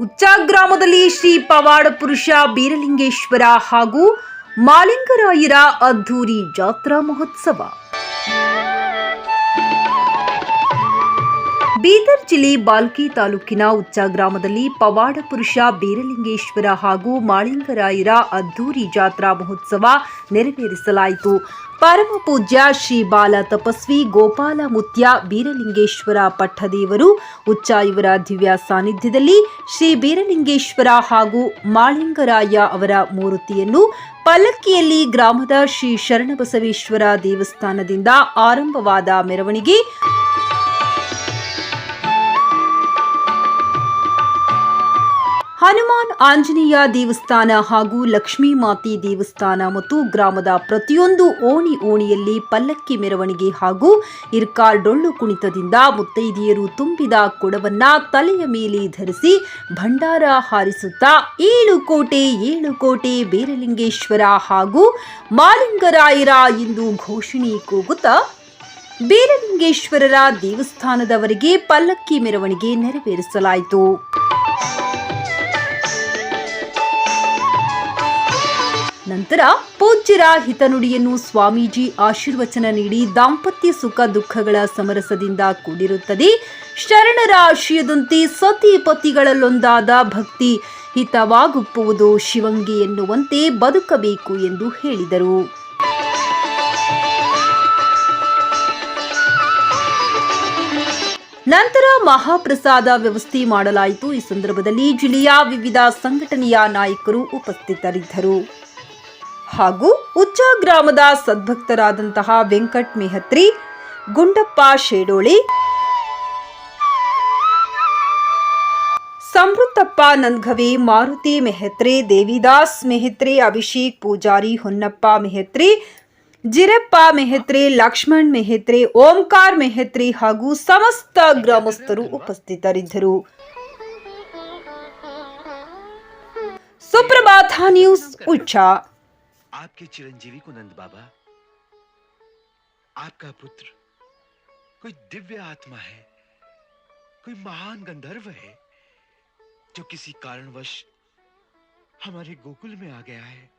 ಉಚ್ಚಾಗ್ರಾಮದಲ್ಲಿ ಶ್ರೀ ಪವಾಡ ಪುರುಷ ಬೀರಲಿಂಗೇಶ್ವರ ಹಾಗೂ ಮಾಲಿಂಗರಾಯರ ಅದ್ಧೂರಿ ಜಾತ್ರಾ ಮಹೋತ್ಸವ. ಬೀದರ್ ಜಿಲ್ಲೆ ಬಾಲ್ಕಿ ತಾಲೂಕಿನ ಉಚ್ಚಾಗ್ರಾಮದಲ್ಲಿ ಪವಾಡ ಪುರುಷ ಬೀರಲಿಂಗೇಶ್ವರ ಹಾಗೂ ಮಾಳಿಂಗರಾಯರ ಅದ್ದೂರಿ ಜಾತ್ರಾ ಮಹೋತ್ಸವ ನೆರವೇರಿಸಲಾಯಿತು. ಪರಮ ಪೂಜ್ಯ ಶ್ರೀ ಬಾಲ ತಪಸ್ವಿ ಗೋಪಾಲ ಮುತ್ಯ ಬೀರಲಿಂಗೇಶ್ವರ ಪಟ್ಟದೇವರು ಉಚ್ಚ ದಿವ್ಯ ಸಾನ್ನಿಧ್ಯದಲ್ಲಿ ಶ್ರೀ ಬೀರಲಿಂಗೇಶ್ವರ ಹಾಗೂ ಮಾಳಿಂಗರಾಯ ಅವರ ಮೂರ್ತಿಯನ್ನು ಪಲ್ಲಕ್ಕಿಯಲ್ಲಿ ಗ್ರಾಮದ ಶ್ರೀ ಶರಣಬಸವೇಶ್ವರ ದೇವಸ್ಥಾನದಿಂದ ಆರಂಭವಾದ ಮೆರವಣಿಗೆ ಹನುಮಾನ್ ಆಂಜನೇಯ ದೇವಸ್ಥಾನ ಹಾಗೂ ಲಕ್ಷ್ಮೀ ಮಾತಿ ದೇವಸ್ಥಾನ ಮತ್ತು ಗ್ರಾಮದ ಪ್ರತಿಯೊಂದು ಓಣಿ ಓಣಿಯಲ್ಲಿ ಪಲ್ಲಕ್ಕಿ ಮೆರವಣಿಗೆ ಹಾಗೂ ಇರ್ಕಾ ಡೊಳ್ಳು ಕುಣಿತದಿಂದ ಮುತ್ತೈದೆಯರು ತುಂಬಿದ ಕೊಡವನ್ನ ತಲೆಯ ಮೇಲೆ ಧರಿಸಿ ಭಂಡಾರ ಹಾರಿಸುತ್ತಾ ಏಳು ಕೋಟೆ ಏಳು ಕೋಟೆ ಬೀರಲಿಂಗೇಶ್ವರ ಹಾಗೂ ಮಾಲಿಂಗರಾಯರ ಎಂದು ಘೋಷಣೆ ಕೂಗುತ್ತಾ ಬೀರಲಿಂಗೇಶ್ವರರ ದೇವಸ್ಥಾನದವರೆಗೆ ಪಲ್ಲಕ್ಕಿ ಮೆರವಣಿಗೆ ನೆರವೇರಿಸಲಾಯಿತು. ನಂತರ ಪೂಜ್ಯರ ಹಿತನುಡಿಯನ್ನು ಸ್ವಾಮೀಜಿ ಆಶೀರ್ವಚನ ನೀಡಿ ದಾಂಪತ್ಯ ಸುಖ ದುಃಖಗಳ ಸಮರಸದಿಂದ ಕೂಡಿರುತ್ತದೆ. ಶರಣರ ಆಶಯದಂತೆ ಸತಿ ಪತಿಗಳಲ್ಲೊಂದಾದ ಭಕ್ತಿ ಹಿತವಾಗುಪ್ಪುವುದು ಶಿವಂಗಿ ಎನ್ನುವಂತೆ ಬದುಕಬೇಕು ಎಂದು ಹೇಳಿದರು. ನಂತರ ಮಹಾಪ್ರಸಾದ ವ್ಯವಸ್ಥೆ ಮಾಡಲಾಯಿತು. ಈ ಸಂದರ್ಭದಲ್ಲಿ ಜಿಲ್ಲೆಯ ವಿವಿಧ ಸಂಘಟನೆಯ ನಾಯಕರು ಉಪಸ್ಥಿತರಿದ್ದರು. ಹಾಗೂ ಉಚ್ಚ ಗ್ರಾಮದ ಸದ್ಭಕ್ತರಾದಂತಹ ವೆಂಕಟ್ ಮೆಹತ್ರಿ, ಗುಂಡಪ್ಪ ಶೇಡೋಳಿ ಸಮೃದ್ಧಪ್ಪ ನಂದ್ಗವೆ, ಮಾರುತಿ ಮೆಹತ್ರಿ, ದೇವಿದಾಸ್ ಮೆಹತ್ರಿ, ಅಭಿಷೇಕ್ ಪೂಜಾರಿ, ಹೊನ್ನಪ್ಪ ಮೆಹತ್ರಿ, ಜಿರಪ್ಪ ಮೆಹತ್ರಿ, ಲಕ್ಷ್ಮಣ್ ಮೆಹತ್ರಿ, ಓಂಕಾರ್ ಮೆಹತ್ರಿ ಹಾಗೂ ಸಮಸ್ತ ಗ್ರಾಮಸ್ಥರು ಉಪಸ್ಥಿತರಿದ್ದರು. ಸುಪ್ರಭಾತ ನ್ಯೂಸ್ ಉಚ್ಚ. आपके चिरंजीवी को नंद बाबा, आपका पुत्र कोई दिव्य आत्मा है, कोई महान गंधर्व है, जो किसी कारणवश हमारे गोकुल में आ गया है।